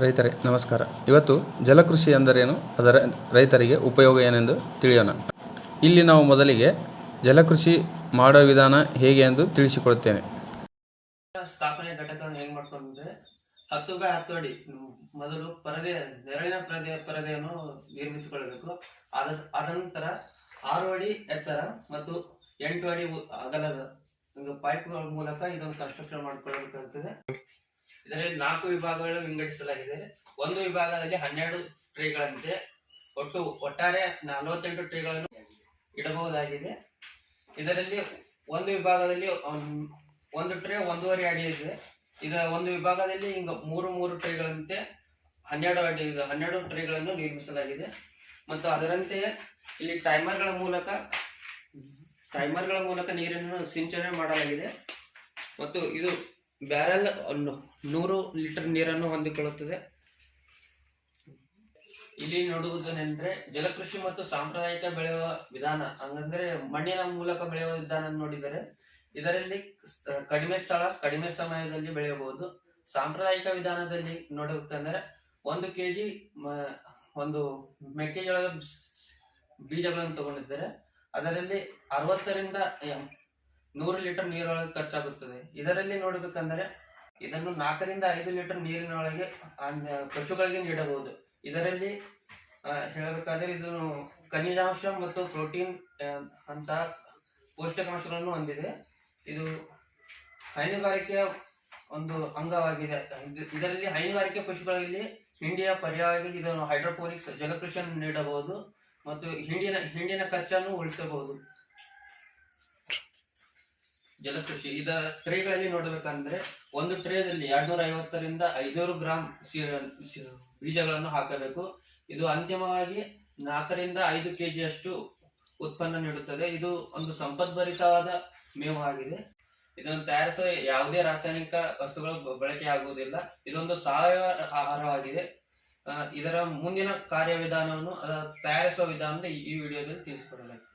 ರೈತರೇ, ನಮಸ್ಕಾರ. ಇವತ್ತು ಜಲಕೃಷಿ ಎಂದರೇನು? ಅದರ ರೈತರಿಗೆ ಉಪಯೋಗ ಏನೆಂದು ತಿಳಿಯೋಣ. ಇಲ್ಲಿ ನಾವು ಮೊದಲಿಗೆ ಜಲಕೃಷಿ ಮಾಡೋ ವಿಧಾನ ಹೇಗೆ ಎಂದು ತಿಳಿಸಿಕೊಡುತ್ತೇನೆ. ಸ್ಥಾಪನೆ ಘಟಕವನ್ನು ಹೆಂಗ್ ಮಾಡ್ಕೊಂಡ್ರೆ ಹತ್ತು ಬೈ ಹತ್ತು ಅಡಿ, ಮೊದಲು ಪರದೆ, ನೆರಳಿನ ಪರದೆ, ಪರದೆಯನ್ನು ನಿರ್ಮಿಸಿಕೊಳ್ಳಬೇಕು. ಅದ ನಂತರ ಆರು ಅಡಿ ಎತ್ತರ ಮತ್ತು ಎಂಟು ಅಡಿ ಅಗಲದ ಒಂದು ಪೈಪ್ಗಳ ಮೂಲಕ ಇದನ್ನು ಕನ್ಸ್ಟ್ರಕ್ಷನ್ ಮಾಡಿಕೊಳ್ಳಬೇಕಾಗುತ್ತದೆ ಇದರಲ್ಲಿ ನಾಲ್ಕು ವಿಭಾಗಗಳನ್ನು ವಿಂಗಡಿಸಲಾಗಿದೆ. ಒಂದು ವಿಭಾಗದಲ್ಲಿ ಹನ್ನೆರಡು ಟ್ರೇಗಳಂತೆ ಒಟ್ಟು ಒಟ್ಟಾರೆ ನಲವತ್ತೆಂಟು ಟ್ರೇಗಳನ್ನು ಇಡಬಹುದಾಗಿದೆ. ಇದರಲ್ಲಿ ಒಂದು ವಿಭಾಗದಲ್ಲಿ ಒಂದು ಟ್ರೇ ಒಂದೂವರೆ ಅಡಿ ಇದೆ. ಇದ ಒಂದು ವಿಭಾಗದಲ್ಲಿ ಹಿಂಗ ಮೂರು ಮೂರು ಟ್ರೇಗಳಂತೆ ಹನ್ನೆರಡು ಅಡಿ ಹನ್ನೆರಡು ಟ್ರೇಗಳನ್ನು ನಿರ್ಮಿಸಲಾಗಿದೆ. ಮತ್ತು ಅದರಂತೆಯೇ ಇಲ್ಲಿ ಟೈಮರ್ಗಳ ಮೂಲಕ ಟೈಮರ್ಗಳ ಮೂಲಕ ನೀರನ್ನು ಸಿಂಚನೆ ಮಾಡಲಾಗಿದೆ. ಮತ್ತು ಇದು ಬ್ಯಾರೆಲ್ ನೂರು ಲೀಟರ್ ನೀರನ್ನು ಹೊಂದಿಕೊಳ್ಳುತ್ತದೆ. ಇಲ್ಲಿ ನೋಡುವುದೇನೆಂದ್ರೆ ಜಲಕೃಷಿ ಮತ್ತು ಸಾಂಪ್ರದಾಯಿಕ ಬೆಳೆಯುವ ವಿಧಾನ, ಹಂಗಂದ್ರೆ ಮಣ್ಣಿನ ಮೂಲಕ ಬೆಳೆಯುವ ವಿಧಾನ ನೋಡಿದರೆ ಇದರಲ್ಲಿ ಕಡಿಮೆ ಸ್ಥಳ, ಕಡಿಮೆ ಸಮಯದಲ್ಲಿ ಬೆಳೆಯಬಹುದು. ಸಾಂಪ್ರದಾಯಿಕ ವಿಧಾನದಲ್ಲಿ ನೋಡಬೇಕಂದ್ರೆ ಒಂದು ಕೆಜಿ ಒಂದು ಮೆಕ್ಕೆಜೋಳದ ಬೀಜಗಳನ್ನು ತಗೊಂಡಿದ್ದರೆ ಅದರಲ್ಲಿ ಅರವತ್ತರಿಂದ ನೂರು ಲೀಟರ್ ನೀರೊಳಗೆ ಖರ್ಚಾಗುತ್ತದೆ. ಇದರಲ್ಲಿ ನೋಡಬೇಕಂದ್ರೆ ಇದನ್ನು ನಾಲ್ಕರಿಂದ ಐದು ಲೀಟರ್ ನೀರಿನೊಳಗೆ ಪಶುಗಳಿಗೆ ನೀಡಬಹುದು. ಇದರಲ್ಲಿ ಹೇಳಬೇಕಾದರೆ ಹೇಳಬೇಕಾದ್ರೆ ಇದು ಖನಿಜಾಂಶ ಮತ್ತು ಪ್ರೋಟೀನ್ ಅಂತ ಪೌಷ್ಟಿಕಾಂಶಗಳನ್ನು ಹೊಂದಿದೆ. ಇದು ಹೈನುಗಾರಿಕೆಯ ಒಂದು ಅಂಗವಾಗಿದೆ. ಇದರಲ್ಲಿ ಹೈನುಗಾರಿಕೆ ಪಶುಗಳಲ್ಲಿ ಹಿಂಡಿಯ ಪರ್ಯಾಯವಾಗಿ ಇದನ್ನು ಹೈಡ್ರೋಪೋನಿಕ್ಸ್, ಜಲಕೃಷಿಯನ್ನು ನೀಡಬಹುದು ಮತ್ತು ಹಿಂಡಿನ ಹಿಂಡಿನ ಖರ್ಚನ್ನು ಉಳಿಸಬಹುದು. ಜಲಕೃಷಿ. ಇದ ಟ್ರೇಗಳಲ್ಲಿ ನೋಡಬೇಕಂದ್ರೆ ಒಂದು ಟ್ರೇದಲ್ಲಿ ಎರಡ್ನೂರ ಐವತ್ತರಿಂದ ಐನೂರು ಗ್ರಾಂ ಸಿ- ಸಿ- ಬೀಜಗಳನ್ನು ಹಾಕಬೇಕು. ಇದು ಅಂತಿಮವಾಗಿ ನಾಲ್ಕರಿಂದ ಐದು ಕೆಜಿಯಷ್ಟು ಉತ್ಪನ್ನ ನೀಡುತ್ತದೆ. ಇದು ಒಂದು ಸಂಪದ್ಭರಿತವಾದ ಮೇವು ಆಗಿದೆ ಇದನ್ನು ತಯಾರಿಸುವ ಯಾವುದೇ ರಾಸಾಯನಿಕ ವಸ್ತುಗಳು ಬಳಕೆ ಆಗುವುದಿಲ್ಲ. ಇದೊಂದು ಸಾವಯವ ಆಹಾರವಾಗಿದೆ. ಇದರ ಮುಂದಿನ ಕಾರ್ಯವಿಧಾನವನ್ನು ತಯಾರಿಸುವ ಈ ಈ ವಿಡಿಯೋದಲ್ಲಿ ತಿಳಿಸಿಕೊಡಲಾಗಿದೆ.